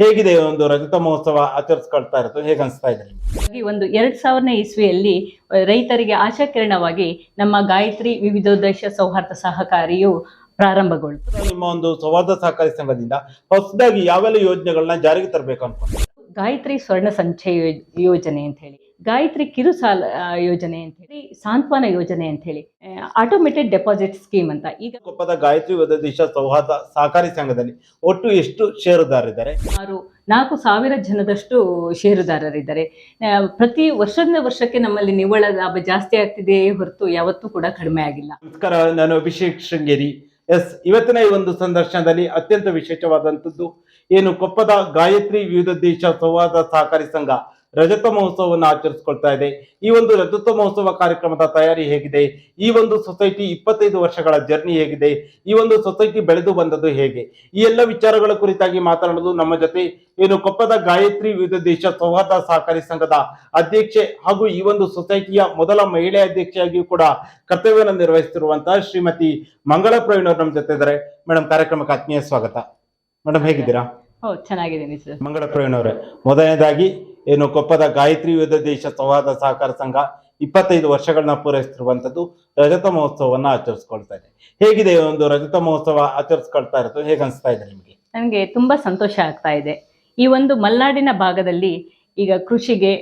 ಹೇಗಿದೆ ಒಂದು ರಜತ ಮಹೋತ್ಸವ ಆಚರಿಸ್ಕೊಳ್ತಾ ಇರೋದು ಹೇಗೆ ಅನಿಸ್ತಾ ಇದೆ? ಹಾಗಾಗಿ ಒಂದು ಎರಡ್ ಸಾವಿರನೇ ಇಸ್ವಿಯಲ್ಲಿ ರೈತರಿಗೆ ಆಶಾಕಿರಣವಾಗಿ ನಮ್ಮ ಗಾಯತ್ರಿ ವಿವಿಧೋದ್ದೇಶ ಸೌಹಾರ್ದ ಸಹಕಾರಿಯು ಪ್ರಾರಂಭಗೊಳ್ತು ನಿಮ್ಮ ಒಂದು ಸೌಹಾರ್ದ ಸಹಕಾರಿ ಸಂಘದಿಂದ ಹೊಸದಾಗಿ ಯಾವೆಲ್ಲ ಯೋಜನೆಗಳನ್ನ ಜಾರಿಗೆ ತರಬೇಕು ಅನ್ಕೊಂಡು ಗಾಯತ್ರಿ ಸ್ವರ್ಣ ಸಂಚಯ ಯೋಜನೆ ಅಂತ ಹೇಳಿ. ಗಾಯತ್ರಿ ಕಿರು ಸಾಲ ಯೋಜನೆ ಅಂತ ಹೇಳಿ ಸಾಂತ್ವನ ಯೋಜನೆ ಅಂತ ಹೇಳಿ ಆಟೋಮೇಟೆಡ್ ಡೆಪಾಸಿಟ್ ಸ್ಕೀಮ್ ಅಂತ. ಈಗ ಕೊಪ್ಪದ ಗಾಯತ್ರಿ ದೇಶ ಸೌಹಾರ್ದ ಸಹಕಾರಿ ಸಂಘದಲ್ಲಿ ಒಟ್ಟು ಎಷ್ಟು ಷೇರುದಾರರಿದ್ದಾರೆ? ಸುಮಾರು ನಾಲ್ಕು ಸಾವಿರ ಜನದಷ್ಟು ಷೇರುದಾರರಿದ್ದಾರೆ. ಪ್ರತಿ ವರ್ಷದಿಂದ ವರ್ಷಕ್ಕೆ ನಮ್ಮಲ್ಲಿ ನಿವ್ವಳ ಲಾಭ ಜಾಸ್ತಿ ಆಗ್ತಿದೆ ಹೊರತು ಯಾವತ್ತೂ ಕೂಡ ಕಡಿಮೆ ಆಗಿಲ್ಲ. ನಮಸ್ಕಾರ ನಾನು ಅಭಿಷೇಕ್ ಶೃಂಗೇರಿ. ಎಸ್ ಇವತ್ತಿನ ಈ ಒಂದು ಸಂದರ್ಶನದಲ್ಲಿ ಅತ್ಯಂತ ವಿಶೇಷವಾದಂಥದ್ದು ಏನು ಕೊಪ್ಪದ ಗಾಯತ್ರಿ ವಿವಿಧ ದೇಶ ಸಂವಾದ ಸಹಕಾರಿ ಸಂಘ ರಜತ ಮಹೋತ್ಸವವನ್ನು ಆಚರಿಸ್ಕೊಳ್ತಾ ಇದೆ. ಈ ಒಂದು ರಜತ ಮಹೋತ್ಸವ ಕಾರ್ಯಕ್ರಮದ ತಯಾರಿ ಹೇಗಿದೆ? ಈ ಒಂದು ಸೊಸೈಟಿ ಇಪ್ಪತ್ತೈದು ವರ್ಷಗಳ ಜರ್ನಿ ಹೇಗಿದೆ? ಈ ಒಂದು ಸೊಸೈಟಿ ಬೆಳೆದು ಬಂದದ್ದು ಹೇಗೆ? ಈ ಎಲ್ಲ ವಿಚಾರಗಳ ಕುರಿತಾಗಿ ಮಾತನಾಡಲು ನಮ್ಮ ಜೊತೆ ಏನು ಕೊಪ್ಪದ ಗಾಯತ್ರಿ ವಿವಿಧ ದೇಶ ಸೌಹಾರ್ದ ಸಹಕಾರಿ ಸಂಘದ ಅಧ್ಯಕ್ಷೆ ಹಾಗೂ ಈ ಒಂದು ಸೊಸೈಟಿಯ ಮೊದಲ ಮಹಿಳೆ ಅಧ್ಯಕ್ಷೆಯಾಗಿಯೂ ಕೂಡ ಕರ್ತವ್ಯವನ್ನು ನಿರ್ವಹಿಸುತ್ತಿರುವಂತಹ ಶ್ರೀಮತಿ ಮಂಗಳ ಪ್ರವೀಣ್ ಅವರು ನಮ್ಮ ಜೊತೆ ಇದ್ದಾರೆ. ಮೇಡಮ್ ಕಾರ್ಯಕ್ರಮಕ್ಕೆ ಆತ್ಮೀಯ ಸ್ವಾಗತ. ಮೇಡಮ್ ಹೇಗಿದ್ದೀರಾ? ಚೆನ್ನಾಗಿದ್ದೀನಿ ಸರ್. ಮಂಗಳ ಪ್ರವೀಣ್ ಅವರೇ ಮೊದಲನೇದಾಗಿ ಏನು ಕೊಪ್ಪದ ಗಾಯತ್ರಿ ದೇಶ ಸಂವಾದ ಸಹಕಾರ ಸಂಘ ಇಪ್ಪತ್ತೈದು ವರ್ಷಗಳನ್ನ ಪೂರೈಸುತ್ತಿರುವಂತದ್ದು ರಜತ ಮಹೋತ್ಸವವನ್ನ ಆಚರಿಸ್ಕೊಳ್ತಾ ಇದೆ. ಹೇಗಿದೆ ಒಂದು ರಜತ ಮಹೋತ್ಸವ ಆಚರಿಸ್ಕೊಳ್ತಾ ಇರೋದು ಹೇಗೆ ಅನಿಸ್ತಾ ಇದೆ ನಿಮಗೆ? ನನಗೆ ತುಂಬಾ ಸಂತೋಷ ಆಗ್ತಾ ಇದೆ. ಈ ಒಂದು ಮಲ್ನಾಡಿನ ಭಾಗದಲ್ಲಿ ಈಗ ಕೃಷಿಗೆ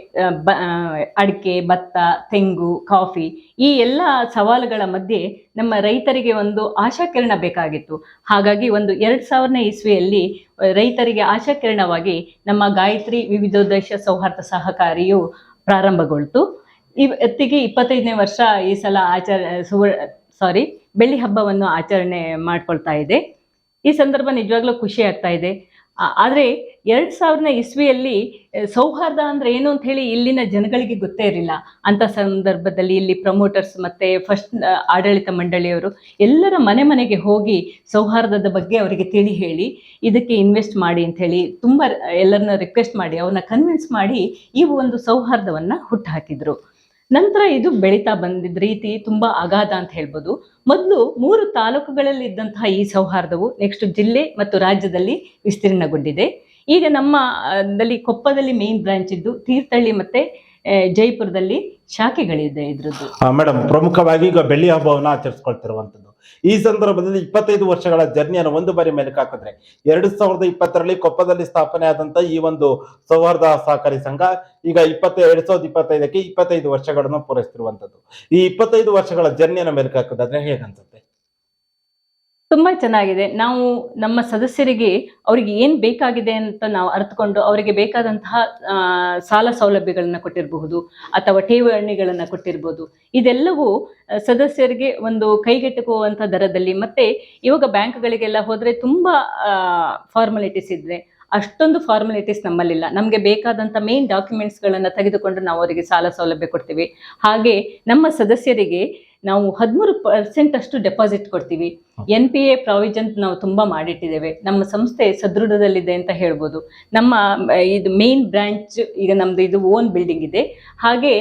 ಅಡಿಕೆ, ಭತ್ತ, ತೆಂಗು, ಕಾಫಿ ಈ ಎಲ್ಲ ಸವಾಲುಗಳ ಮಧ್ಯೆ ನಮ್ಮ ರೈತರಿಗೆ ಒಂದು ಆಶಾಕಿರಣ ಬೇಕಾಗಿತ್ತು. ಹಾಗಾಗಿ ಒಂದು ಎರಡು ಸಾವಿರನೇ ಇಸ್ವಿಯಲ್ಲಿ ರೈತರಿಗೆ ಆಶಾಕಿರಣವಾಗಿ ನಮ್ಮ ಗಾಯತ್ರಿ ವಿವಿಧೋದ್ದೇಶ ಸೌಹಾರ್ದ ಸಹಕಾರಿಯು ಪ್ರಾರಂಭಗೊಳ್ತು. ಇವತ್ತಿಗೆ ಇಪ್ಪತ್ತೈದನೇ ವರ್ಷ ಈ ಸಲ ಆಚರ ಸಾರಿ, ಬೆಳ್ಳಿ ಹಬ್ಬವನ್ನು ಆಚರಣೆ ಮಾಡ್ಕೊಳ್ತಾ ಇದೆ. ಈ ಸಂದರ್ಭ ನಿಜವಾಗ್ಲೂ ಖುಷಿ ಆಗ್ತಾ ಇದೆ. ಆದ್ರೆ ಎರಡು ಸಾವಿರದ ಇಸ್ವಿಯಲ್ಲಿ ಸೌಹಾರ್ದ ಅಂದ್ರೆ ಏನು ಅಂತ ಹೇಳಿ ಇಲ್ಲಿನ ಜನಗಳಿಗೆ ಗೊತ್ತೇ ಇರಲಿಲ್ಲ. ಅಂತ ಸಂದರ್ಭದಲ್ಲಿ ಇಲ್ಲಿ ಪ್ರಮೋಟರ್ಸ್ ಮತ್ತೆ ಫಸ್ಟ್ ಆಡಳಿತ ಮಂಡಳಿಯವರು ಎಲ್ಲರ ಮನೆ ಮನೆಗೆ ಹೋಗಿ ಸೌಹಾರ್ದದ ಬಗ್ಗೆ ಅವರಿಗೆ ತಿಳಿ ಹೇಳಿ, ಇದಕ್ಕೆ ಇನ್ವೆಸ್ಟ್ ಮಾಡಿ ಅಂತ ಹೇಳಿ ತುಂಬಾ ಎಲ್ಲರನ್ನ ರಿಕ್ವೆಸ್ಟ್ ಮಾಡಿ, ಅವ್ರನ್ನ ಕನ್ವಿನ್ಸ್ ಮಾಡಿ ಈ ಒಂದು ಸೌಹಾರ್ದವನ್ನ ಹುಟ್ಟುಹಾಕಿದ್ರು ನಂತರ ಇದು ಬೆಳೀತಾ ಬಂದಿದ್ದ ರೀತಿ ತುಂಬಾ ಅಗಾಧ ಅಂತ ಹೇಳ್ಬೋದು. ಮೊದಲು ಮೂರು ತಾಲೂಕುಗಳಲ್ಲಿ ಇದ್ದಂತಹ ಈ ಸೌಹಾರ್ದವು ನೆಕ್ಸ್ಟ್ ಜಿಲ್ಲೆ ಮತ್ತು ರಾಜ್ಯದಲ್ಲಿ ವಿಸ್ತೀರ್ಣಗೊಂಡಿದೆ. ಈಗ ನಮ್ಮ ಕೊಪ್ಪದಲ್ಲಿ ಮೇನ್ ಬ್ರಾಂಚ್ ಇದ್ದು ತೀರ್ಥಹಳ್ಳಿ ಮತ್ತೆ ಜೈಪುರದಲ್ಲಿ ಶಾಖೆಗಳಿದೆ ಇದ್ರದ್ದು. ಮೇಡಮ್ ಪ್ರಮುಖವಾಗಿ ಈಗ ಬೆಳ್ಳಿ ಹಬ್ಬವನ್ನು ಆಚರಿಸ್ಕೊಳ್ತಿರುವಂತದ್ದು ಈ ಸಂದರ್ಭದಲ್ಲಿ ಇಪ್ಪತ್ತೈದು ವರ್ಷಗಳ ಜರ್ನಿಯನ್ನು ಒಂದು ಬಾರಿ ಮೇಲೆ ಹಾಕಿದ್ರೆ ಎರಡು ಸಾವಿರದ ಇಪ್ಪತ್ತರಲ್ಲಿ ಕೊಪ್ಪದಲ್ಲಿ ಸ್ಥಾಪನೆ ಆದಂತ ಈ ಒಂದು ಸೌಹಾರ್ದ ಸಹಕಾರಿ ಸಂಘ ಈಗ ಇಪ್ಪತ್ತ ಎರಡ್ ಸಾವಿರದ ಇಪ್ಪತ್ತೈದಕ್ಕೆ ಇಪ್ಪತ್ತೈದು ವರ್ಷಗಳನ್ನು ಪೂರೈಸ್ತಿರುವಂತದ್ದು. ಈ ಇಪ್ಪತ್ತೈದು ವರ್ಷಗಳ ಜರ್ನಿಯನ್ನು ಮೇಲೆ ಹಾಕೋದಾದ್ರೆ ಹೇಗನ್ಸುತ್ತೆ ತುಂಬಾ ಚೆನ್ನಾಗಿದೆ. ನಾವು ನಮ್ಮ ಸದಸ್ಯರಿಗೆ ಅವರಿಗೆ ಏನು ಬೇಕಾಗಿದೆ ಅಂತ ನಾವು ಅರ್ಥಕೊಂಡು ಅವರಿಗೆ ಬೇಕಾದಂತಹ ಸಾಲ ಸೌಲಭ್ಯಗಳನ್ನು ಕೊಟ್ಟಿರಬಹುದು ಅಥವಾ ಠೇವಣಿಗಳನ್ನು ಕೊಟ್ಟಿರ್ಬೋದು. ಇದೆಲ್ಲವೂ ಸದಸ್ಯರಿಗೆ ಒಂದು ಕೈಗೆಟುಕುವಂಥ ದರದಲ್ಲಿ ಮತ್ತೆ ಇವಾಗ ಬ್ಯಾಂಕ್ಗಳಿಗೆಲ್ಲ ಹೋದರೆ ತುಂಬಾ ಫಾರ್ಮಾಲಿಟೀಸ್ ಇದ್ರೆ ಅಷ್ಟೊಂದು ಫಾರ್ಮಾಲಿಟೀಸ್ ನಮ್ಮಲ್ಲಿಲ್ಲ. ನಮಗೆ ಬೇಕಾದಂಥ ಮೇನ್ ಡಾಕ್ಯುಮೆಂಟ್ಸ್ಗಳನ್ನು ತೆಗೆದುಕೊಂಡು ನಾವು ಅವರಿಗೆ ಸಾಲ ಸೌಲಭ್ಯ ಕೊಡ್ತೀವಿ. ಹಾಗೆ ನಮ್ಮ ಸದಸ್ಯರಿಗೆ ನಾವು ಹದಿಮೂರು ಪರ್ಸೆಂಟ್ ಅಷ್ಟು ಡೆಪಾಸಿಟ್ ಕೊಡ್ತೀವಿ. ಎನ್ ಪಿ ಎ ಪ್ರಾವಿಜನ್ ನಾವು ತುಂಬಾ ಮಾಡಿಟ್ಟಿದ್ದೇವೆ. ನಮ್ಮ ಸಂಸ್ಥೆ ಸದೃಢದಲ್ಲಿದೆ ಅಂತ ಹೇಳ್ಬೋದು. ನಮ್ಮ ಇದು ಮೇನ್ ಬ್ರಾಂಚ್ ಈಗ ನಮ್ದು ಇದು ಓನ್ ಬಿಲ್ಡಿಂಗ್ ಇದೆ. ಹಾಗೆ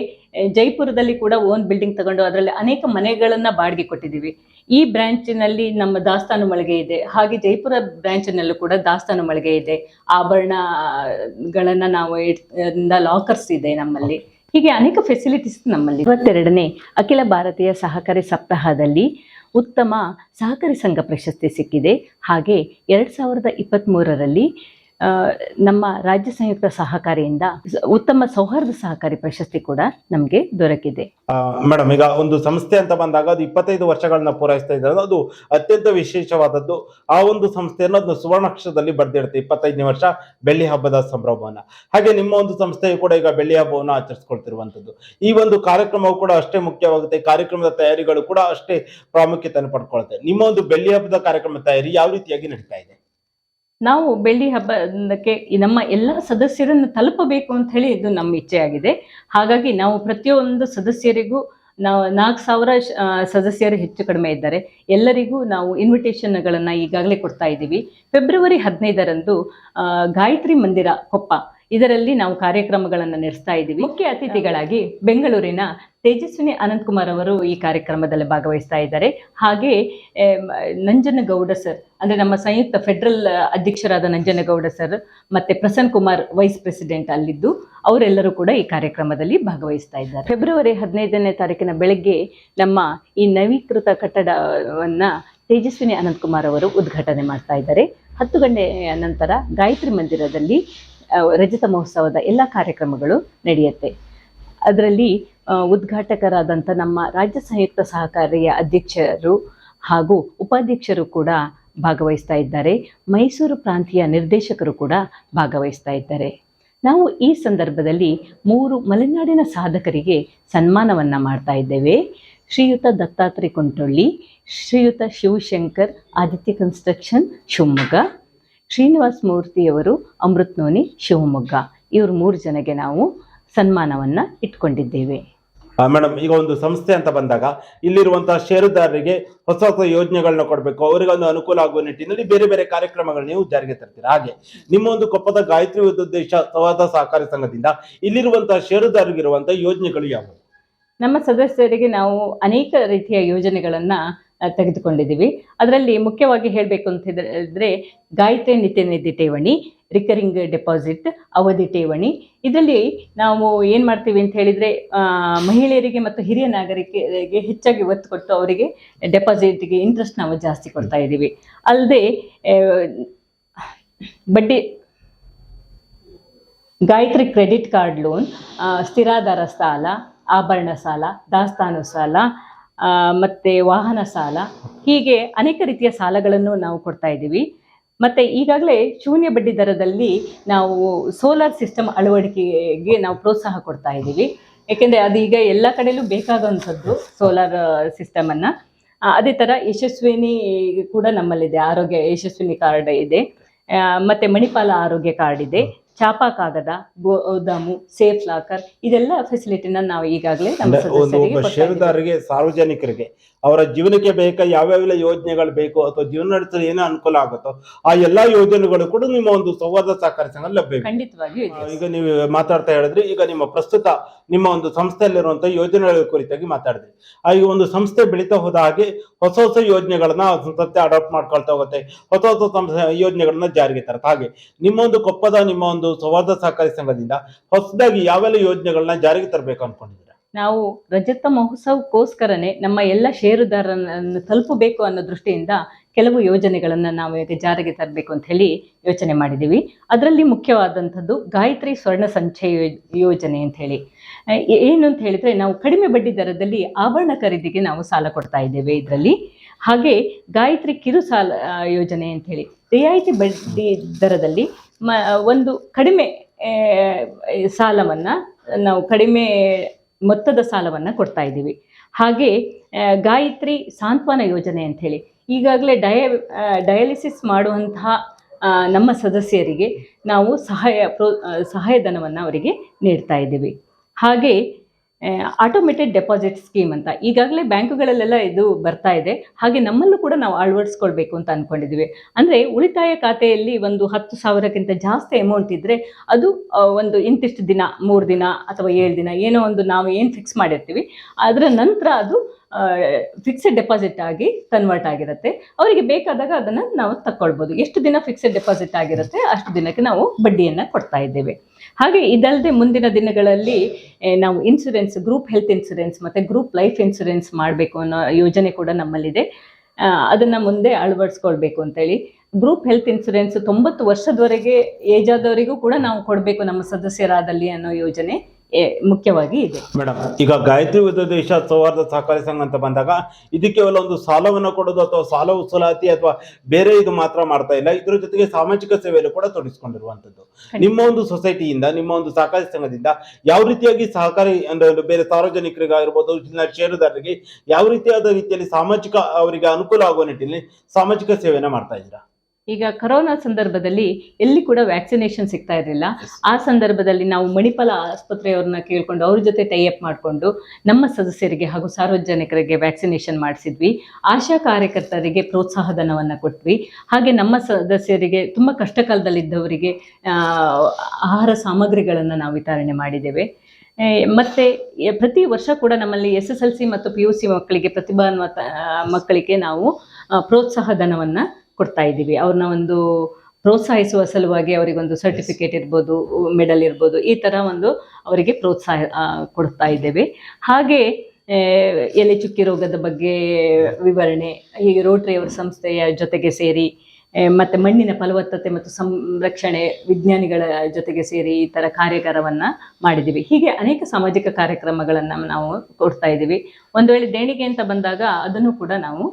ಜೈಪುರದಲ್ಲಿ ಕೂಡ ಓನ್ ಬಿಲ್ಡಿಂಗ್ ತಗೊಂಡು ಅದರಲ್ಲಿ ಅನೇಕ ಮನೆಗಳನ್ನ ಬಾಡಿಗೆ ಕೊಟ್ಟಿದ್ದೀವಿ. ಈ ಬ್ರಾಂಚಿನಲ್ಲಿ ನಮ್ಮ ದಾಸ್ತಾನು ಮಳಿಗೆ ಇದೆ. ಹಾಗೆ ಜೈಪುರ ಬ್ರಾಂಚಿನಲ್ಲೂ ಕೂಡ ದಾಸ್ತಾನು ಮಳಿಗೆ ಇದೆ. ಆಭರಣಗಳನ್ನ ನಾವು ಲಾಕರ್ಸ್ ಇದೆ ನಮ್ಮಲ್ಲಿ. ಹೀಗೆ ಅನೇಕ ಫೆಸಿಲಿಟೀಸ್ ನಮ್ಮಲ್ಲಿ. ಇವತ್ತೆರಡನೇ ಅಖಿಲ ಭಾರತೀಯ ಸಹಕಾರಿ ಸಪ್ತಾಹದಲ್ಲಿ ಉತ್ತಮ ಸಹಕಾರಿ ಸಂಘ ಪ್ರಶಸ್ತಿ ಸಿಕ್ಕಿದೆ. ಹಾಗೆ ಎರಡ್ ಸಾವಿರದ ಇಪ್ಪತ್ತ್ ಮೂರರಲ್ಲಿ ನಮ್ಮ ರಾಜ್ಯ ಸಂಯುಕ್ತ ಸಹಕಾರಿಯಿಂದ ಉತ್ತಮ ಸೌಹಾರ್ದ ಸಹಕಾರಿ ಪ್ರಶಸ್ತಿ ಕೂಡ ನಮಗೆ ದೊರಕಿದೆ. ಮೇಡಮ್, ಈಗ ಒಂದು ಸಂಸ್ಥೆ ಅಂತ ಬಂದಾಗ ಅದು ಇಪ್ಪತ್ತೈದು ವರ್ಷಗಳನ್ನ ಪೂರೈಸ್ತಾ ಇದ್ದಾರೆ. ಅದು ಅತ್ಯಂತ ವಿಶೇಷವಾದದ್ದು. ಆ ಒಂದು ಸಂಸ್ಥೆಯನ್ನು ಅದನ್ನು ಸುವರ್ಣಾಕ್ಷರದಲ್ಲಿ ಬರ್ದಿಡುತ್ತೆ ಇಪ್ಪತ್ತೈದನೇ ವರ್ಷ ಬೆಳ್ಳಿ ಹಬ್ಬದ ಸಂಭ್ರಮವನ್ನ. ಹಾಗೆ ನಿಮ್ಮ ಒಂದು ಸಂಸ್ಥೆಯು ಕೂಡ ಈಗ ಬೆಳ್ಳಿ ಹಬ್ಬವನ್ನು ಆಚರಿಸ್ಕೊಳ್ತಿರುವಂತದ್ದು ಈ ಒಂದು ಕಾರ್ಯಕ್ರಮವು ಕೂಡ ಅಷ್ಟೇ ಮುಖ್ಯವಾಗುತ್ತೆ. ಕಾರ್ಯಕ್ರಮದ ತಯಾರಿಗಳು ಕೂಡ ಅಷ್ಟೇ ಪ್ರಾಮುಖ್ಯತೆಯನ್ನು ಪಡ್ಕೊಳ್ತವೆ ನಿಮ್ಮ ಒಂದು ಬೆಳ್ಳಿ ಹಬ್ಬದ ಕಾರ್ಯಕ್ರಮ ತಯಾರಿ ಯಾವ ರೀತಿಯಾಗಿ ನಡೀತಾ ಇದೆ? ನಾವು ಬೆಳ್ಳಿ ಹಬ್ಬಕ್ಕೆ ನಮ್ಮ ಎಲ್ಲ ಸದಸ್ಯರನ್ನು ತಲುಪಬೇಕು ಅಂತ ಹೇಳಿ ಇದು ನಮ್ಮ ಇಚ್ಛೆಯಾಗಿದೆ ಹಾಗಾಗಿ ನಾವು ಪ್ರತಿಯೊಂದು ಸದಸ್ಯರಿಗೂ ನಾವು ನಾಲ್ಕು ಸಾವಿರ ಸದಸ್ಯರು ಹೆಚ್ಚು ಕಡಿಮೆ ಇದ್ದಾರೆ. ಎಲ್ಲರಿಗೂ ನಾವು ಇನ್ವಿಟೇಷನ್ಗಳನ್ನು ಈಗಾಗಲೇ ಕೊಡ್ತಾ ಇದ್ದೀವಿ. ಫೆಬ್ರವರಿ ಹದಿನೈದರಂದು ಗಾಯತ್ರಿ ಮಂದಿರ ಕೊಪ್ಪ ಇದರಲ್ಲಿ ನಾವು ಕಾರ್ಯಕ್ರಮಗಳನ್ನು ನಡೆಸ್ತಾ ಇದ್ದೀವಿ. ಮುಖ್ಯ ಅತಿಥಿಗಳಾಗಿ ಬೆಂಗಳೂರಿನ ತೇಜಸ್ವಿನಿ ಅನಂತಕುಮಾರ್ ಅವರು ಈ ಕಾರ್ಯಕ್ರಮದಲ್ಲಿ ಭಾಗವಹಿಸ್ತಾ ಇದ್ದಾರೆ. ಹಾಗೆ ನಂಜನಗೌಡ ಸರ್, ಅಂದ್ರೆ ನಮ್ಮ ಸಂಯುಕ್ತ ಫೆಡರಲ್ ಅಧ್ಯಕ್ಷರಾದ ನಂಜನಗೌಡ ಸರ್ ಮತ್ತೆ ಪ್ರಸನ್ ಕುಮಾರ್ ವೈಸ್ ಪ್ರೆಸಿಡೆಂಟ್ ಅಲ್ಲಿದ್ದು, ಅವರೆಲ್ಲರೂ ಕೂಡ ಈ ಕಾರ್ಯಕ್ರಮದಲ್ಲಿ ಭಾಗವಹಿಸ್ತಾ ಇದ್ದಾರೆ. ಫೆಬ್ರವರಿ ಹದಿನೈದನೇ ತಾರೀಕಿನ ಬೆಳಗ್ಗೆ ನಮ್ಮ ಈ ನವೀಕೃತ ಕಟ್ಟಡವನ್ನ ತೇಜಸ್ವಿನಿ ಅನಂತಕುಮಾರ್ ಅವರು ಉದ್ಘಾಟನೆ ಮಾಡ್ತಾ ಇದ್ದಾರೆ. ಹತ್ತು ಗಂಟೆಯ ನಂತರ ಗಾಯತ್ರಿ ಮಂದಿರದಲ್ಲಿ ರಜತ ಮಹೋತ್ಸವದ ಎಲ್ಲ ಕಾರ್ಯಕ್ರಮಗಳು ನಡೆಯುತ್ತೆ. ಅದರಲ್ಲಿ ಉದ್ಘಾಟಕರಾದಂಥ ನಮ್ಮ ರಾಜ್ಯ ಸಂಯುಕ್ತ ಸಹಕಾರಿಯ ಅಧ್ಯಕ್ಷರು ಹಾಗೂ ಉಪಾಧ್ಯಕ್ಷರು ಕೂಡ ಭಾಗವಹಿಸ್ತಾ ಇದ್ದಾರೆ. ಮೈಸೂರು ಪ್ರಾಂತೀಯ ನಿರ್ದೇಶಕರು ಕೂಡ ಭಾಗವಹಿಸ್ತಾ ಇದ್ದಾರೆ. ನಾವು ಈ ಸಂದರ್ಭದಲ್ಲಿ ಮೂರು ಮಲೆನಾಡಿನ ಸಾಧಕರಿಗೆ ಸನ್ಮಾನವನ್ನು ಮಾಡ್ತಾ ಇದ್ದೇವೆ. ಶ್ರೀಯುತ ದತ್ತಾತ್ರಿ ಕುಂಟೊಳ್ಳಿ, ಶ್ರೀಯುತ ಶಿವಶಂಕರ್, ಆದಿತ್ಯ ಕನ್ಸ್ಟ್ರಕ್ಷನ್, ಶಿವಮೊಗ್ಗ. ಶ್ರೀನಿವಾಸ್ ಮೂರ್ತಿಯವರು ಅಮೃತ್ನೋನಿ ಶಿವಮೊಗ್ಗ. ಇವರು ಮೂರು ಜನಗೆ ನಾವು ಸನ್ಮಾನವನ್ನು ಇಟ್ಕೊಂಡಿದ್ದೇವೆ. ಮೇಡಮ್ ಈಗ ಒಂದು ಸಂಸ್ಥೆ ಅಂತ ಬಂದಾಗ ಇಲ್ಲಿರುವಂತಹ ಷೇರುದಾರರಿಗೆ ಹೊಸ ಹೊಸ ಯೋಜನೆಗಳನ್ನ ಕೊಡಬೇಕು. ಅವರಿಗೆ ಒಂದು ಅನುಕೂಲ ಆಗುವ ನಿಟ್ಟಿನಲ್ಲಿ ಬೇರೆ ಬೇರೆ ಕಾರ್ಯಕ್ರಮಗಳನ್ನ ನೀವು ಜಾರಿಗೆ ತರ್ತೀರಾ? ಹಾಗೆ ನಿಮ್ಮ ಒಂದು ಕೊಪ್ಪದ ಗಾಯತ್ರಿ ಉದ್ದೇಶ ಸಂವಾದ ಸಹಕಾರಿ ಸಂಘದಿಂದ ಇಲ್ಲಿರುವಂತಹ ಷೇರುದಾರರಿಗಿರುವಂತಹ ಯೋಜನೆಗಳು ಯಾವುವು? ನಮ್ಮ ಸದಸ್ಯರಿಗೆ ನಾವು ಅನೇಕ ರೀತಿಯ ಯೋಜನೆಗಳನ್ನು ತೆಗೆದುಕೊಂಡಿದ್ದೀವಿ. ಅದರಲ್ಲಿ ಮುಖ್ಯವಾಗಿ ಹೇಳಬೇಕು ಅಂತ ಹೇಳಿದ್ರೆ ಗಾಯತ್ರಿ ನಿತ್ಯ ನಿಧಿ ಠೇವಣಿ ರಿಕರಿಂಗ್ ಡೆಪಾಸಿಟ್ ಅವಧಿ ಠೇವಣಿ. ಇದರಲ್ಲಿ ನಾವು ಏನು ಮಾಡ್ತೀವಿ ಅಂತ ಹೇಳಿದರೆ ಮಹಿಳೆಯರಿಗೆ ಮತ್ತು ಹಿರಿಯ ನಾಗರಿಕರಿಗೆ ಹೆಚ್ಚಾಗಿ ಒತ್ತು ಕೊಟ್ಟು ಅವರಿಗೆ ಡೆಪಾಸಿಟ್ಗೆ ಇಂಟ್ರೆಸ್ಟ್ ನಾವು ಜಾಸ್ತಿ ಕೊಡ್ತಾ ಇದ್ದೀವಿ. ಅಲ್ಲದೆ ಬಡ್ಡಿ, ಗಾಯತ್ರಿ ಕ್ರೆಡಿಟ್ ಕಾರ್ಡ್ ಲೋನ್ ಸ್ಥಿರಾಧಾರ ಸಾಲ, ಆಭರಣ ಸಾಲ, ದಾಸ್ತಾನು ಸಾಲ ಮತ್ತೆ ವಾಹನ ಸಾಲ, ಹೀಗೆ ಅನೇಕ ರೀತಿಯ ಸಾಲಗಳನ್ನು ನಾವು ಕೊಡ್ತಾ ಇದ್ದೀವಿ. ಮತ್ತೆ ಈಗಾಗಲೇ ಶೂನ್ಯ ಬಡ್ಡಿ ದರದಲ್ಲಿ ನಾವು ಸೋಲಾರ್ ಸಿಸ್ಟಮ್ ಅಳವಡಿಕೆಗೆ ನಾವು ಪ್ರೋತ್ಸಾಹ ಕೊಡ್ತಾ ಇದ್ದೀವಿ. ಯಾಕೆಂದರೆ ಅದು ಈಗ ಎಲ್ಲ ಕಡೆಯಲ್ಲೂ ಬೇಕಾಗುವಂಥದ್ದು ಸೋಲಾರ್ ಸಿಸ್ಟಮನ್ನು. ಅದೇ ಥರ ಯಶಸ್ವಿನಿ ಕೂಡ ನಮ್ಮಲ್ಲಿದೆ. ಆರೋಗ್ಯ ಯಶಸ್ವಿನಿ ಕಾರ್ಡ್ ಇದೆ. ಮತ್ತೆ ಮಣಿಪಾಲ ಆರೋಗ್ಯ ಕಾರ್ಡ್ ಇದೆ. ಚಾಪಾ ಕಾಗದ ಗೋದಾಮು ಸೇಫ್ ಲಾಕರ್ ಇದೆಲ್ಲ ಫೆಸಿಲಿಟಿನ ನಾವು ಈಗಾಗಲೇ ನಮ್ಮ ಸದಸ್ಯರಿಗೆ ಕೊಡ್ತಾ ಇದ್ದೀವಿ. ಷೇರುದಾರರಿಗೆ ಸಾರ್ವಜನಿಕರಿಗೆ ಅವರ ಜೀವನಕ್ಕೆ ಬೇಕಾ ಯಾವ್ಯಾವೆಲ್ಲ ಯೋಜನೆಗಳು ಬೇಕು ಅಥವಾ ಜೀವನ ನಡೆಸಲು ಏನೇ ಅನುಕೂಲ ಆಗುತ್ತೋ ಆ ಎಲ್ಲಾ ಯೋಜನೆಗಳು ಕೂಡ ನಿಮ್ಮ ಒಂದು ಸಂವಾದ ಸಹಕಾರ ಸಂಘ ಲಭ್ಯ ಈಗ ನೀವು ಮಾತಾಡ್ತಾ ಹೇಳಿದ್ರಿ ಈಗ ನಿಮ್ಮ ಪ್ರಸ್ತುತ ನಿಮ್ಮ ಒಂದು ಸಂಸ್ಥೆಯಲ್ಲಿರುವಂತಹ ಯೋಜನೆಗಳ ಕುರಿತಾಗಿ ಮಾತಾಡಿದ್ರಿ ಆ ಈಗ ಒಂದು ಸಂಸ್ಥೆ ಬೆಳೀತಾ ಹೋದ ಹಾಗೆ ಹೊಸ ಹೊಸ ಯೋಜನೆಗಳನ್ನ ಸಂಸ್ಥೆ ಅಡಾಪ್ಟ್ ಮಾಡ್ಕೊಳ್ತಾ ಹೋಗುತ್ತೆ. ಹೊಸ ಹೊಸ ಸಂಸ್ಥೆ ಯೋಜನೆಗಳನ್ನ ಜಾರಿಗೆ ತರುತ್ತೆ. ಹಾಗೆ ನಿಮ್ಮ ಒಂದು ಕೊಪ್ಪದ ನಿಮ್ಮ ಒಂದು ಸಂವಾದ ಸಹಕಾರಿ ಸಂಘದಿಂದ ಹೊಸದಾಗಿ ಯಾವೆಲ್ಲ ಯೋಜನೆಗಳನ್ನ ಜಾರಿಗೆ ತರಬೇಕು ಅನ್ಕೊಂಡಿದ್ದೀರಾ? ನಾವು ರಜತ ಮಹೋತ್ಸವಕ್ಕೋಸ್ಕರನೇ ನಮ್ಮ ಎಲ್ಲ ಷೇರುದಾರರನ್ನು ತಲುಪಬೇಕು ಅನ್ನೋ ದೃಷ್ಟಿಯಿಂದ ಕೆಲವು ಯೋಜನೆಗಳನ್ನು ನಾವು ಈಗ ಜಾರಿಗೆ ತರಬೇಕು ಅಂತ ಹೇಳಿ ಯೋಚನೆ ಮಾಡಿದ್ದೀವಿ. ಅದರಲ್ಲಿ ಮುಖ್ಯವಾದಂಥದ್ದು ಗಾಯತ್ರಿ ಸ್ವರ್ಣ ಸಂಚಯ ಯೋ- ಯೋಜನೆ ಅಂತ ಹೇಳಿ. ಏನು ಅಂತ ಹೇಳಿದ್ರೆ ನಾವು ಕಡಿಮೆ ಬಡ್ಡಿ ದರದಲ್ಲಿ ಆಭರಣ ಖರೀದಿಗೆ ನಾವು ಸಾಲ ಕೊಡ್ತಾ ಇದ್ದೇವೆ ಇದರಲ್ಲಿ. ಹಾಗೆ ಗಾಯತ್ರಿ ಕಿರು ಸಾಲ ಯೋಜನೆ ಅಂತ ಹೇಳಿ. ರಿಯಾಯಿತಿ ಬಡ್ಡಿ ದರದಲ್ಲಿ ಮ ಒಂದು ಕಡಿಮೆ ಸಾಲವನ್ನು ನಾವು ಕಡಿಮೆ ಮೊತ್ತದ ಸಾಲವನ್ನು ಕೊಡ್ತಾ ಇದ್ದೀವಿ. ಹಾಗೆ ಗಾಯತ್ರಿ ಸಾಂತ್ವನ ಯೋಜನೆ ಅಂತ ಹೇಳಿ, ಈಗಾಗಲೇ ಡಯ ಡಯಾಲಿಸಿಸ್ ಮಾಡುವಂತಹ ನಮ್ಮ ಸದಸ್ಯರಿಗೆ ನಾವು ಸಹಾಯ, ಪ್ರೋ ಸಹಾಯಧನವನ್ನು ಅವರಿಗೆ ನೀಡ್ತಾ ಇದ್ದೀವಿ. ಹಾಗೆ ಆಟೋಮೇಟೆಡ್ ಡೆಪಾಸಿಟ್ ಸ್ಕೀಮ್ ಅಂತ. ಈಗಾಗಲೇ ಬ್ಯಾಂಕುಗಳಲ್ಲೆಲ್ಲ ಇದು ಬರ್ತಾ ಇದೆ. ಹಾಗೆ ನಮ್ಮಲ್ಲೂ ಕೂಡ ನಾವು ಅಳವಡಿಸ್ಕೊಳ್ಬೇಕು ಅಂತ ಅಂದ್ಕೊಂಡಿದ್ದೀವಿ ಅಂದರೆ ಉಳಿತಾಯ ಖಾತೆಯಲ್ಲಿ ಒಂದು ಹತ್ತು ಸಾವಿರಕ್ಕಿಂತ ಜಾಸ್ತಿ ಅಮೌಂಟ್ ಇದ್ದರೆ ಅದು ಒಂದು ಇಂತಿಷ್ಟು ದಿನ, ಮೂರು ದಿನ ಅಥವಾ ಏಳು ದಿನ ಏನೋ ಒಂದು ನಾವು ಏನು ಫಿಕ್ಸ್ ಮಾಡಿರ್ತೀವಿ. ಅದರ ನಂತರ ಅದು ಫಿಕ್ಸೆಡ್ ಡೆಪಾಸಿಟ್ ಆಗಿ ಕನ್ವರ್ಟ್ ಆಗಿರುತ್ತೆ. ಅವರಿಗೆ ಬೇಕಾದಾಗ ಅದನ್ನು ನಾವು ತಕ್ಕೊಳ್ಬೋದು. ಎಷ್ಟು ದಿನ ಫಿಕ್ಸೆಡ್ ಡೆಪಾಸಿಟ್ ಆಗಿರುತ್ತೆ, ಅಷ್ಟು ದಿನಕ್ಕೆ ನಾವು ಬಡ್ಡಿಯನ್ನು ಕೊಡ್ತಾ ಇದ್ದೇವೆ. ಹಾಗೆ ಇದಲ್ಲದೆ ಮುಂದಿನ ದಿನಗಳಲ್ಲಿ ನಾವು ಇನ್ಸೂರೆನ್ಸ್ ಗ್ರೂಪ್ ಹೆಲ್ತ್ ಇನ್ಸೂರೆನ್ಸ್ ಮತ್ತು ಗ್ರೂಪ್ ಲೈಫ್ ಇನ್ಸೂರೆನ್ಸ್ ಮಾಡಬೇಕು ಅನ್ನೋ ಯೋಜನೆ ಕೂಡ ನಮ್ಮಲ್ಲಿದೆ. ಅದನ್ನ ಮುಂದೆ ಅಳವಡಿಸ್ಕೊಳ್ಬೇಕು ಅಂತೇಳಿ. ಗ್ರೂಪ್ ಹೆಲ್ತ್ ಇನ್ಸೂರೆನ್ಸ್ ತೊಂಬತ್ತು ವರ್ಷದವರೆಗೆ ಏಜ್ ಆದವರಿಗೂ ಕೂಡ ನಾವು ಕೊಡಬೇಕು ನಮ್ಮ ಸದಸ್ಯರಾದಲ್ಲಿ ಅನ್ನೋ ಯೋಜನೆ ಮುಖ್ಯವಾಗಿ ಇದೆ. ಮೇಡಮ್ ಈಗ ಗಾಯತ್ರಿ ದೇಶ ಸೌಹಾರ್ದ ಸಹಕಾರಿ ಸಂಘ ಅಂತ ಬಂದಾಗ ಇದಕ್ಕೆ ಕೇವಲ ಒಂದು ಸಾಲವನ್ನು ಕೊಡೋದು ಅಥವಾ ಸಾಲ ವಸೂಲಾತಿ ಅಥವಾ ಬೇರೆ ಇದು ಮಾತ್ರ ಮಾಡ್ತಾ ಇಲ್ಲ. ಇದ್ರ ಜೊತೆಗೆ ಸಾಮಾಜಿಕ ಸೇವೆಯಲ್ಲೂ ಕೂಡ ತೊಡಗಿಸಿಕೊಂಡಿರುವಂತದ್ದು ನಿಮ್ಮ ಒಂದು ಸೊಸೈಟಿಯಿಂದ ನಿಮ್ಮ ಒಂದು ಸಹಕಾರಿ ಸಂಘದಿಂದ ಯಾವ ರೀತಿಯಾಗಿ ಸಹಕಾರಿ ಅಂದ್ರೆ ಒಂದು ಬೇರೆ ಸಾರ್ವಜನಿಕರಿಗಾಗಿರ್ಬೋದು ಜಿಲ್ಲಾ ಷೇರುದಾರರಿಗೆ ಯಾವ ರೀತಿಯಾದ ರೀತಿಯಲ್ಲಿ ಸಾಮಾಜಿಕ ಅವರಿಗೆ ಅನುಕೂಲ ಆಗುವ ನಿಟ್ಟಿನಲ್ಲಿ ಸಾಮಾಜಿಕ ಸೇವೆಯನ್ನ ಮಾಡ್ತಾ ಇದ್ದೀರಾ? ಈಗ ಕರೋನಾ ಸಂದರ್ಭದಲ್ಲಿ ಎಲ್ಲಿ ಕೂಡ ವ್ಯಾಕ್ಸಿನೇಷನ್ ಸಿಗ್ತಾ ಇರಲಿಲ್ಲ. ಆ ಸಂದರ್ಭದಲ್ಲಿ ನಾವು ಮಣಿಪಾಲ ಆಸ್ಪತ್ರೆಯವ್ರನ್ನ ಕೇಳ್ಕೊಂಡು ಅವ್ರ ಜೊತೆ ಟೈಅಪ್ ಮಾಡಿಕೊಂಡು ನಮ್ಮ ಸದಸ್ಯರಿಗೆ ಹಾಗೂ ಸಾರ್ವಜನಿಕರಿಗೆ ವ್ಯಾಕ್ಸಿನೇಷನ್ ಮಾಡಿಸಿದ್ವಿ. ಆಶಾ ಕಾರ್ಯಕರ್ತರಿಗೆ ಪ್ರೋತ್ಸಾಹ ಧನವನ್ನು ಕೊಟ್ವಿ. ಹಾಗೆ ನಮ್ಮ ಸದಸ್ಯರಿಗೆ ತುಂಬ ಕಷ್ಟ ಕಾಲದಲ್ಲಿದ್ದವರಿಗೆ ಆಹಾರ ಸಾಮಗ್ರಿಗಳನ್ನು ನಾವು ವಿತರಣೆ ಮಾಡಿದ್ದೇವೆ. ಮತ್ತೆ ಪ್ರತಿ ವರ್ಷ ಕೂಡ ನಮ್ಮಲ್ಲಿ ಎಸ್ ಎಸ್ ಎಲ್ ಸಿ ಮತ್ತು ಪಿ ಯು ಸಿ ಮಕ್ಕಳಿಗೆ ಪ್ರತಿಭಾನ್ವತ ಮಕ್ಕಳಿಗೆ ನಾವು ಪ್ರೋತ್ಸಾಹ ಧನವನ್ನು ಕೊಡ್ತಾ ಇದ್ದೀವಿ. ಅವ್ರನ್ನ ಒಂದು ಪ್ರೋತ್ಸಾಹಿಸುವ ಸಲುವಾಗಿ ಅವರಿಗೊಂದು ಸರ್ಟಿಫಿಕೇಟ್ ಇರ್ಬೋದು ಮೆಡಲ್ ಇರ್ಬೋದು, ಈ ಥರ ಒಂದು ಅವರಿಗೆ ಪ್ರೋತ್ಸಾಹ ಕೊಡ್ತಾ ಇದ್ದೇವೆ. ಹಾಗೆ ಎಲೆ ಚುಕ್ಕಿ ರೋಗದ ಬಗ್ಗೆ ವಿವರಣೆ ಈ ರೋಟ್ರಿ ಅವರ ಸಂಸ್ಥೆಯ ಜೊತೆಗೆ ಸೇರಿ ಮತ್ತು ಮಣ್ಣಿನ ಫಲವತ್ತತೆ ಮತ್ತು ಸಂರಕ್ಷಣೆ ವಿಜ್ಞಾನಿಗಳ ಜೊತೆಗೆ ಸೇರಿ ಈ ಥರ ಕಾರ್ಯಾಗಾರವನ್ನು ಮಾಡಿದ್ದೀವಿ. ಹೀಗೆ ಅನೇಕ ಸಾಮಾಜಿಕ ಕಾರ್ಯಕ್ರಮಗಳನ್ನು ನಾವು ಕೊಡ್ತಾ ಇದ್ದೀವಿ. ಒಂದು ವೇಳೆ ದೇಣಿಗೆ ಅಂತ ಬಂದಾಗ ಅದನ್ನು ಕೂಡ ನಾವು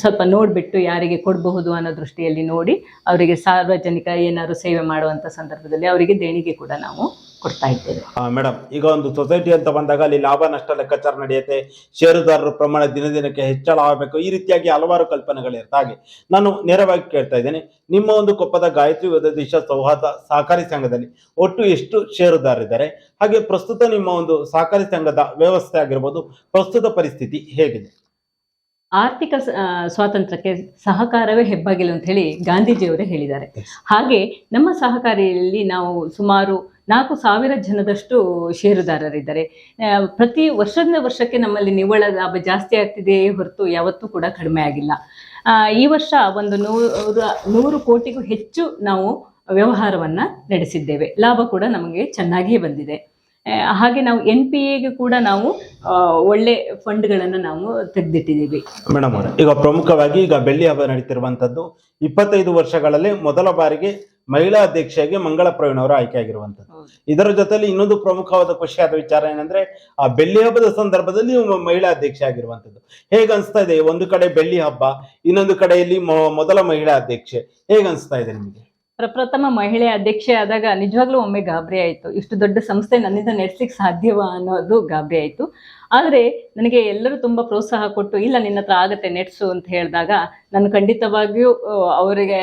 ಸ್ವಲ್ಪ ನೋಡಿಬಿಟ್ಟು ಯಾರಿಗೆ ಕೊಡಬಹುದು ಅನ್ನೋ ದೃಷ್ಟಿಯಲ್ಲಿ ನೋಡಿ ಅವರಿಗೆ ಸಾರ್ವಜನಿಕ ಏನಾದರೂ ಸೇವೆ ಮಾಡುವಂಥ ಸಂದರ್ಭದಲ್ಲಿ ಅವರಿಗೆ ದೇಣಿಗೆ ಕೂಡ ನಾವು ಕೊಡ್ತಾ ಇದ್ದೇವೆ. ಮೇಡಮ್ ಈಗ ಒಂದು ಸೊಸೈಟಿ ಅಂತ ಬಂದಾಗ ಅಲ್ಲಿ ಲಾಭ, ನಷ್ಟ ಲೆಕ್ಕಾಚಾರ ನಡೆಯುತ್ತೆ. ಷೇರುದಾರರ ಪ್ರಮಾಣ ದಿನ ದಿನಕ್ಕೆ ಹೆಚ್ಚಳ ಆಗಬೇಕು. ಈ ರೀತಿಯಾಗಿ ಹಲವಾರು ಕಲ್ಪನೆಗಳಿರುತ್ತೆ. ಹಾಗೆ ನಾನು ನೇರವಾಗಿ ಕೇಳ್ತಾ ಇದ್ದೇನೆ. ನಿಮ್ಮ ಒಂದು ಕೊಪ್ಪದ ಗಾಯತ್ರಿ ದಿಶಾ ಸೌಹಾರ್ದ ಸಹಕಾರಿ ಸಂಘದಲ್ಲಿ ಒಟ್ಟು ಎಷ್ಟು ಷೇರುದಾರಿದ್ದಾರೆ? ಹಾಗೆ ಪ್ರಸ್ತುತ ನಿಮ್ಮ ಒಂದು ಸಹಕಾರಿ ಸಂಘದ ವ್ಯವಸ್ಥೆ ಆಗಿರ್ಬೋದು, ಪ್ರಸ್ತುತ ಪರಿಸ್ಥಿತಿ ಹೇಗಿದೆ? ಆರ್ಥಿಕ ಸ್ವಾತಂತ್ರ್ಯಕ್ಕೆ ಸಹಕಾರವೇ ಹೆಬ್ಬಾಗಿಲು ಅಂತ ಹೇಳಿ ಗಾಂಧೀಜಿಯವರೇ ಹೇಳಿದ್ದಾರೆ. ಹಾಗೆ ನಮ್ಮ ಸಹಕಾರಿಯಲ್ಲಿ ನಾವು ಸುಮಾರು ನಾಲ್ಕು ಸಾವಿರ ಜನದಷ್ಟು ಷೇರುದಾರರಿದ್ದಾರೆ. ಪ್ರತಿ ವರ್ಷದಿಂದ ವರ್ಷಕ್ಕೆ ನಮ್ಮಲ್ಲಿ ನಿವ್ವಳ ಲಾಭ ಜಾಸ್ತಿ ಆಗ್ತಿದೆಯೇ ಹೊರತು ಯಾವತ್ತೂ ಕೂಡ ಕಡಿಮೆ ಆಗಿಲ್ಲ. ಈ ವರ್ಷ ಒಂದು ನೂರ ನೂರು ಕೋಟಿಗೂ ಹೆಚ್ಚು ನಾವು ವ್ಯವಹಾರವನ್ನು ನಡೆಸಿದ್ದೇವೆ. ಲಾಭ ಕೂಡ ನಮಗೆ ಚೆನ್ನಾಗಿಯೇ ಬಂದಿದೆ. ಹಾಗೆ ನಾವು ಎನ್ ಪಿ ಎಗೆ ಕೂಡ ನಾವು ಒಳ್ಳೆ ಒಳ್ಳೆ ಫಂಡ್ಗಳನ್ನು ನಾವು ತೆಗೆದಿಟ್ಟಿದ್ದೀವಿ. ಮೇಡಮ್ ಅವರೇ ಈಗ ಪ್ರಮುಖವಾಗಿ ಈಗ ಬೆಳ್ಳಿ ಹಬ್ಬ ನಡೀತಿರುವಂತದ್ದು ಇಪ್ಪತ್ತೈದು ವರ್ಷಗಳಲ್ಲಿ ಮೊದಲ ಬಾರಿಗೆ ಮಹಿಳಾ ಅಧ್ಯಕ್ಷೆಯಾಗಿ ಮಂಗಳ ಪ್ರವೀಣ್ ಅವರು ಆಯ್ಕೆಯಾಗಿರುವಂತದ್ದು ಇದರ ಜೊತೆಲಿ ಇನ್ನೊಂದು ಪ್ರಮುಖವಾದ ಖುಷಿಯಾದ ವಿಚಾರ ಏನಂದ್ರೆ ಆ ಬೆಳ್ಳಿ ಹಬ್ಬದ ಸಂದರ್ಭದಲ್ಲಿ ಮಹಿಳಾ ಅಧ್ಯಕ್ಷ ಆಗಿರುವಂತದ್ದು ಹೇಗ ಅನ್ಸ್ತಾ ಇದೆ? ಒಂದು ಕಡೆ ಬೆಳ್ಳಿ ಹಬ್ಬ ಇನ್ನೊಂದು ಕಡೆಯಲ್ಲಿ ಮೊದಲ ಮಹಿಳಾ ಅಧ್ಯಕ್ಷೆ. ಹೇಗ ಅನ್ಸ್ತಾ ಇದೆ ನಿಮಗೆ? ಪ್ರಪ್ರಥಮ ಮಹಿಳೆ ಅಧ್ಯಕ್ಷೆ ಆದಾಗ ನಿಜವಾಗ್ಲೂ ಒಮ್ಮೆ ಗಾಬರಿ ಆಯಿತು. ಇಷ್ಟು ದೊಡ್ಡ ಸಂಸ್ಥೆ ನನ್ನಿಂದ ನಡೆಸ್ಲಿಕ್ಕೆ ಸಾಧ್ಯವಾ ಅನ್ನೋದು ಗಾಬರಿ ಆಯಿತು. ಆದರೆ ನನಗೆ ಎಲ್ಲರೂ ತುಂಬ ಪ್ರೋತ್ಸಾಹ ಕೊಟ್ಟು, ಇಲ್ಲ ನಿನ್ನ ಹತ್ರ ಆಗತ್ತೆ ನೆಟ್ಸು ಅಂತ ಹೇಳಿದಾಗ ನಾನು ಖಂಡಿತವಾಗಿಯೂ ಅವರಿಗೆ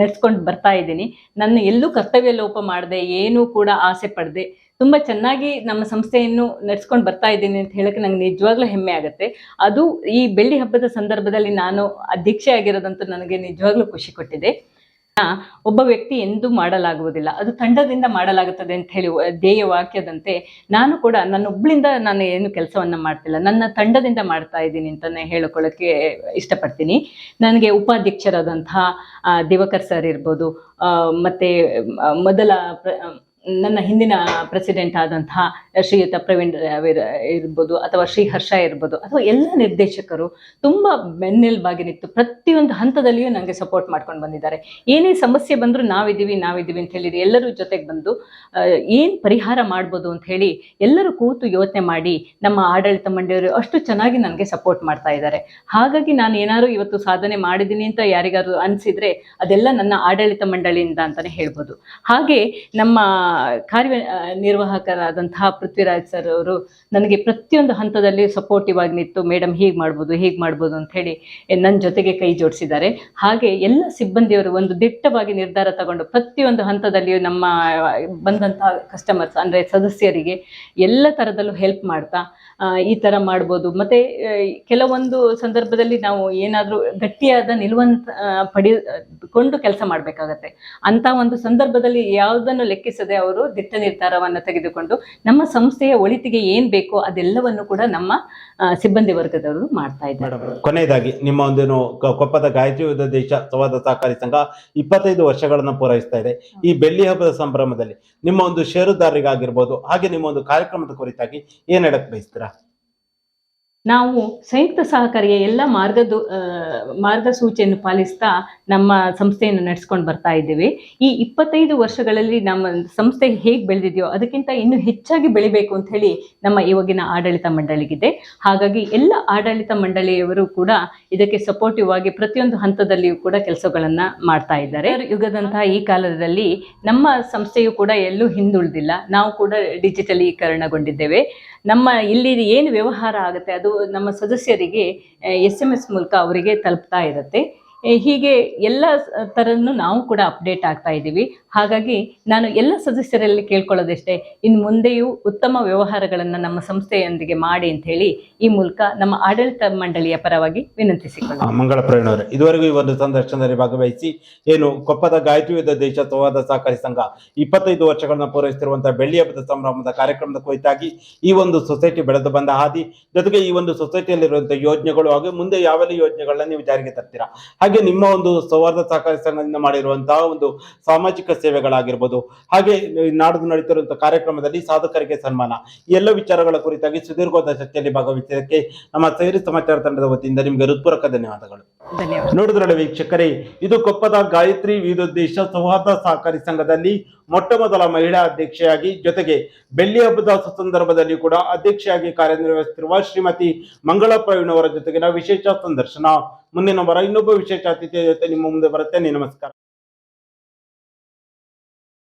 ನೆಡ್ಸ್ಕೊಂಡು ಬರ್ತಾ ಇದ್ದೀನಿ. ನನ್ನ ಎಲ್ಲೂ ಕರ್ತವ್ಯ ಲೋಪ ಮಾಡದೆ, ಏನೂ ಕೂಡ ಆಸೆ ಪಡದೆ. ತುಂಬ ಚೆನ್ನಾಗಿ ನಮ್ಮ ಸಂಸ್ಥೆಯನ್ನು ನಡೆಸ್ಕೊಂಡು ಬರ್ತಾ ಇದ್ದೀನಿ ಅಂತ ಹೇಳಕ್ಕೆ ನಂಗೆ ನಿಜವಾಗ್ಲೂ ಹೆಮ್ಮೆ ಆಗುತ್ತೆ. ಅದು ಈ ಬೆಳ್ಳಿ ಹಬ್ಬದ ಸಂದರ್ಭದಲ್ಲಿ ನಾನು ಅಧ್ಯಕ್ಷೆ ಆಗಿರೋದಂತೂ ನನಗೆ ನಿಜವಾಗ್ಲೂ ಖುಷಿ ಕೊಟ್ಟಿದೆ. ಒಬ್ಬ ವ್ಯಕ್ತಿ ಎಂದೂ ಮಾಡಲಾಗುವುದಿಲ್ಲ. ಅದು ತಂಡದಿಂದ ಮಾಡಲಾಗುತ್ತದೆ ಅಂತ ಹೇಳಿ ಧ್ಯೇಯ ವಾಕ್ಯದಂತೆ ನಾನು ಕೂಡ ನನ್ನೊಬ್ಳಿಂದ ನಾನು ಏನು ಕೆಲಸವನ್ನ ಮಾಡ್ತಿಲ್ಲ. ನನ್ನ ತಂಡದಿಂದ ಮಾಡ್ತಾ ಇದ್ದೀನಿ ಅಂತಾನೆ ಹೇಳಿಕೊಳ್ಳೋಕೆ ಇಷ್ಟಪಡ್ತೀನಿ. ನನಗೆ ಉಪಾಧ್ಯಕ್ಷರಾದಂತಹ ದಿವಕರ್ ಸರ್ ಇರ್ಬೋದು ಮತ್ತೆ ಮೊದಲ ನನ್ನ ಹಿಂದಿನ ಪ್ರೆಸಿಡೆಂಟ್ ಆದಂತಹ ಶ್ರೀಯುತ ಪ್ರವೀಣ್ ರಾವ್ ಇರ್ಬೋದು ಅಥವಾ ಶ್ರೀ ಹರ್ಷ ಇರ್ಬೋದು ಅಥವಾ ಎಲ್ಲ ನಿರ್ದೇಶಕರು ತುಂಬ ಬೆನ್ನೆಲುಬಾಗಿ ನಿಂತು ಪ್ರತಿಯೊಂದು ಹಂತದಲ್ಲಿಯೂ ನನಗೆ ಸಪೋರ್ಟ್ ಮಾಡ್ಕೊಂಡು ಬಂದಿದ್ದಾರೆ. ಏನೇ ಸಮಸ್ಯೆ ಬಂದರೂ ನಾವಿದ್ದೀವಿ ನಾವಿದ್ದೀವಿ ಅಂತ ಹೇಳಿದ್ರೆ ಎಲ್ಲರೂ ಜೊತೆಗೆ ಬಂದು ಏನು ಪರಿಹಾರ ಮಾಡ್ಬೋದು ಅಂತ ಹೇಳಿ ಎಲ್ಲರೂ ಕೂತು ಯೋಚನೆ ಮಾಡಿ ನಮ್ಮ ಆಡಳಿತ ಮಂಡಳಿಯವರು ಅಷ್ಟು ಚೆನ್ನಾಗಿ ನನಗೆ ಸಪೋರ್ಟ್ ಮಾಡ್ತಾ ಇದ್ದಾರೆ. ಹಾಗಾಗಿ ನಾನು ಏನಾದ್ರು ಇವತ್ತು ಸಾಧನೆ ಮಾಡಿದ್ದೀನಿ ಅಂತ ಯಾರಿಗಾದ್ರು ಅನಿಸಿದ್ರೆ ಅದೆಲ್ಲ ನನ್ನ ಆಡಳಿತ ಮಂಡಳಿಯಿಂದ ಅಂತಾನೆ ಹೇಳ್ಬೋದು. ಹಾಗೆ ನಮ್ಮ ಕಾರ್ಯ ನಿರ್ವಾಹಕರಾದಂತಹ ಪೃಥ್ವಿರಾಜ್ ಸರ್ ಅವರು ನನಗೆ ಪ್ರತಿಯೊಂದು ಹಂತದಲ್ಲಿ ಸಪೋರ್ಟಿವ್ ಆಗಿ ನಿಂತು ಮೇಡಮ್ ಹೀಗೆ ಮಾಡ್ಬೋದು ಹೀಗೆ ಮಾಡ್ಬೋದು ಅಂತ ಹೇಳಿ ನನ್ನ ಜೊತೆಗೆ ಕೈ ಜೋಡಿಸಿದ್ದಾರೆ. ಹಾಗೆ ಎಲ್ಲ ಸಿಬ್ಬಂದಿಯವರು ಒಂದು ದಿಟ್ಟವಾಗಿ ನಿರ್ಧಾರ ತಗೊಂಡು ಪ್ರತಿಯೊಂದು ಹಂತದಲ್ಲಿಯೂ ನಮ್ಮ, ಬಂದಂತಹ ಕಸ್ಟಮರ್ಸ್ ಅಂದರೆ ಸದಸ್ಯರಿಗೆ ಎಲ್ಲ ಥರದಲ್ಲೂ ಹೆಲ್ಪ್ ಮಾಡ್ತಾ ಈ ಥರ ಮಾಡ್ಬೋದು. ಮತ್ತು ಕೆಲವೊಂದು ಸಂದರ್ಭದಲ್ಲಿ ನಾವು ಏನಾದರೂ ಗಟ್ಟಿಯಾದ ನಿಲುವಂತ ಪಡೆದುಕೊಂಡು ಕೆಲಸ ಮಾಡಬೇಕಾಗತ್ತೆ. ಅಂತ ಒಂದು ಸಂದರ್ಭದಲ್ಲಿ ಯಾವುದನ್ನು ಲೆಕ್ಕಿಸದೆ ಅವರು ದಿಟ್ಟ ನಿರ್ಧಾರವನ್ನು ತೆಗೆದುಕೊಂಡು ನಮ್ಮ ಸಂಸ್ಥೆಯ ಒಳಿತಿಗೆ ಏನ್ ಬೇಕೋ ಅದೆಲ್ಲವನ್ನು ಕೂಡ ನಮ್ಮ ಸಿಬ್ಬಂದಿ ವರ್ಗದವರು ಮಾಡ್ತಾ ಇದ್ದಾರೆ. ಕೊನೆಯದಾಗಿ ನಿಮ್ಮ ಒಂದೇನು ಕೊಪ್ಪದ ಗಾಯತ್ರಿ ದೇಶ ಸಂವಾದ ಸಹಕಾರಿ ಸಂಘ ಇಪ್ಪತ್ತೈದು ವರ್ಷಗಳನ್ನು ಪೂರೈಸ್ತಾ ಇದೆ. ಈ ಬೆಳ್ಳಿ ಹಬ್ಬದ ಸಂಭ್ರಮದಲ್ಲಿ ನಿಮ್ಮ ಒಂದು ಷೇರುದಾರರಿಗಾಗಿರ್ಬೋದು, ಹಾಗೆ ನಿಮ್ಮ ಒಂದು ಕಾರ್ಯಕ್ರಮದ ಕುರಿತಾಗಿ ಏನ್ ಹೇಳಕ್ ಬಯಸ್ತೀರಾ? ನಾವು ಸಂಯುಕ್ತ ಸಹಕಾರಿಯ ಎಲ್ಲ ಮಾರ್ಗದ ಮಾರ್ಗಸೂಚಿಯನ್ನು ಪಾಲಿಸ್ತಾ ನಮ್ಮ ಸಂಸ್ಥೆಯನ್ನು ನಡೆಸ್ಕೊಂಡು ಬರ್ತಾ ಇದ್ದೇವೆ. ಈ ಇಪ್ಪತ್ತೈದು ವರ್ಷಗಳಲ್ಲಿ ನಮ್ಮ ಸಂಸ್ಥೆ ಹೇಗೆ ಬೆಳೆದಿದೆಯೋ ಅದಕ್ಕಿಂತ ಇನ್ನೂ ಹೆಚ್ಚಾಗಿ ಬೆಳಿಬೇಕು ಅಂತ ಹೇಳಿ ನಮ್ಮ ಇವಾಗಿನ ಆಡಳಿತ ಮಂಡಳಿಗಿದೆ. ಹಾಗಾಗಿ ಎಲ್ಲ ಆಡಳಿತ ಮಂಡಳಿಯವರು ಕೂಡ ಇದಕ್ಕೆ ಸಪೋರ್ಟಿವ್ ಆಗಿ ಪ್ರತಿಯೊಂದು ಹಂತದಲ್ಲಿಯೂ ಕೂಡ ಕೆಲಸಗಳನ್ನು ಮಾಡ್ತಾ ಇದ್ದಾರೆ. ಯುಗದಂತಹ ಈ ಕಾಲದಲ್ಲಿ ನಮ್ಮ ಸಂಸ್ಥೆಯು ಕೂಡ ಎಲ್ಲೂ ಹಿಂದುಳಿದಿಲ್ಲ. ನಾವು ಕೂಡ ಡಿಜಿಟಲೀಕರಣಗೊಂಡಿದ್ದೇವೆ. ನಮ್ಮ ಇಲ್ಲಿ ಏನು ವ್ಯವಹಾರ ಆಗುತ್ತೆ ಅದು ನಮ್ಮ ಸದಸ್ಯರಿಗೆ ಎಸ್ ಎಂ ಎಸ್ ಮೂಲಕ ಅವರಿಗೆ ತಲುಪ್ತಾ ಇರುತ್ತೆ. ಎ, ಹೀಗೆ ಎಲ್ಲ ಥರನೂ ನಾವು ಕೂಡ ಅಪ್ಡೇಟ್ ಆಗ್ತಾ ಇದ್ದೀವಿ. ಹಾಗಾಗಿ ನಾನು ಎಲ್ಲ ಸದಸ್ಯರಲ್ಲಿ ಕೇಳ್ಕೊಳ್ಳೋದಷ್ಟೇ ಇನ್ನು ಮುಂದೆಯೂ ಉತ್ತಮ ವ್ಯವಹಾರಗಳನ್ನು ನಮ್ಮ ಸಂಸ್ಥೆಯೊಂದಿಗೆ ಮಾಡಿ ಅಂತ ಹೇಳಿ ಈ ಮೂಲಕ ನಮ್ಮ ಆಡಳಿತ ಮಂಡಳಿಯ ಪರವಾಗಿ ವಿನಂತಿಸಿಕೊಳ್ಳ ಮಂಗಳ ಪ್ರಯಾಣ ಇದುವರೆಗೂ ಈ ಒಂದು ಸಂದರ್ಶನದಲ್ಲಿ ಭಾಗವಹಿಸಿ ಏನು ಕೊಪ್ಪದ ಗಾಯತ್ರಿ ಯುದ್ಧ ದೇಶ ಸಹಕಾರಿ ಸಂಘ ಇಪ್ಪತ್ತೈದು ವರ್ಷಗಳನ್ನ ಪೂರೈಸುತ್ತಿರುವಂತಹ ಬೆಳ್ಳಿ ಹಬ್ಬದ ಸಂಭ್ರಮದ ಕಾರ್ಯಕ್ರಮದ ಕುರಿತಾಗಿ ಈ ಒಂದು ಸೊಸೈಟಿ ಬೆಳೆದು ಬಂದ ಹಾದಿ, ಜೊತೆಗೆ ಈ ಒಂದು ಸೊಸೈಟಿಯಲ್ಲಿರುವಂತಹ ಯೋಜನೆಗಳು ಹಾಗೂ ಮುಂದೆ ಯಾವೆಲ್ಲ ಯೋಜನೆಗಳನ್ನ ನೀವು ಜಾರಿಗೆ ತರ್ತೀರಾ? ನಿಮ್ಮ ಒಂದು ಸೌಹಾರ್ದ ಸಹಕಾರಿ ಸಂಘದಿಂದ ಮಾಡಿರುವಂತಹ ಒಂದು ಸಾಮಾಜಿಕ ಸೇವೆಗಳಾಗಿರ್ಬೋದು ಹಾಗೆ ನಾಡು ನಾಡ್ದು ನಡೀತಿರುವಂತಹ ಕಾರ್ಯಕ್ರಮದಲ್ಲಿ ಸಾಧಕರಿಗೆ ಸನ್ಮಾನ. ಈ ಎಲ್ಲ ವಿಚಾರಗಳ ಕುರಿತಾಗಿ ಸುದೀರ್ಘವಾದ ಚರ್ಚೆಯಲ್ಲಿ ಭಾಗವಹಿಸಿದ್ದಕ್ಕೆ ನಮ್ಮ ಸೈರಿ ಸಮಾಚಾರ ತಂಡದ ವತಿಯಿಂದ ನಿಮಗೆ ಹೃತ್ಪೂರ್ವಕ ಧನ್ಯವಾದಗಳು. ಧನ್ಯವಾದ. ನೋಡಿದ್ರಲ್ಲ ವೀಕ್ಷಕರೇ ಇದು ಕೊಪ್ಪದ ಗಾಯತ್ರಿ ವಿವಿಧೋದ್ದೇಶ ಸೌಹಾರ್ದ ಸಹಕಾರಿ ಸಂಘದಲ್ಲಿ ಮೊಟ್ಟ ಮೊದಲ ಮಹಿಳಾ ಅಧ್ಯಕ್ಷೆಯಾಗಿ ಜೊತೆಗೆ ಬೆಳ್ಳಿ ಹಬ್ಬದ ಸಂದರ್ಭದಲ್ಲಿ ಕೂಡ ಅಧ್ಯಕ್ಷೆಯಾಗಿ ಕಾರ್ಯನಿರ್ವಹಿಸುತ್ತಿರುವ ಶ್ರೀಮತಿ ಮಂಗಳ ಪ್ರವೀಣ್ ಅವರ ಜೊತೆಗಿನ ವಿಶೇಷ ಸಂದರ್ಶನ. ಮುಂದಿನ ವಾರ ಇನ್ನೊಬ್ಬ ವಿಶೇಷ ಅತಿಥಿಯ ಜೊತೆ ನಿಮ್ಮ ಮುಂದೆ ಬರುತ್ತೆ. ನಮಸ್ಕಾರ.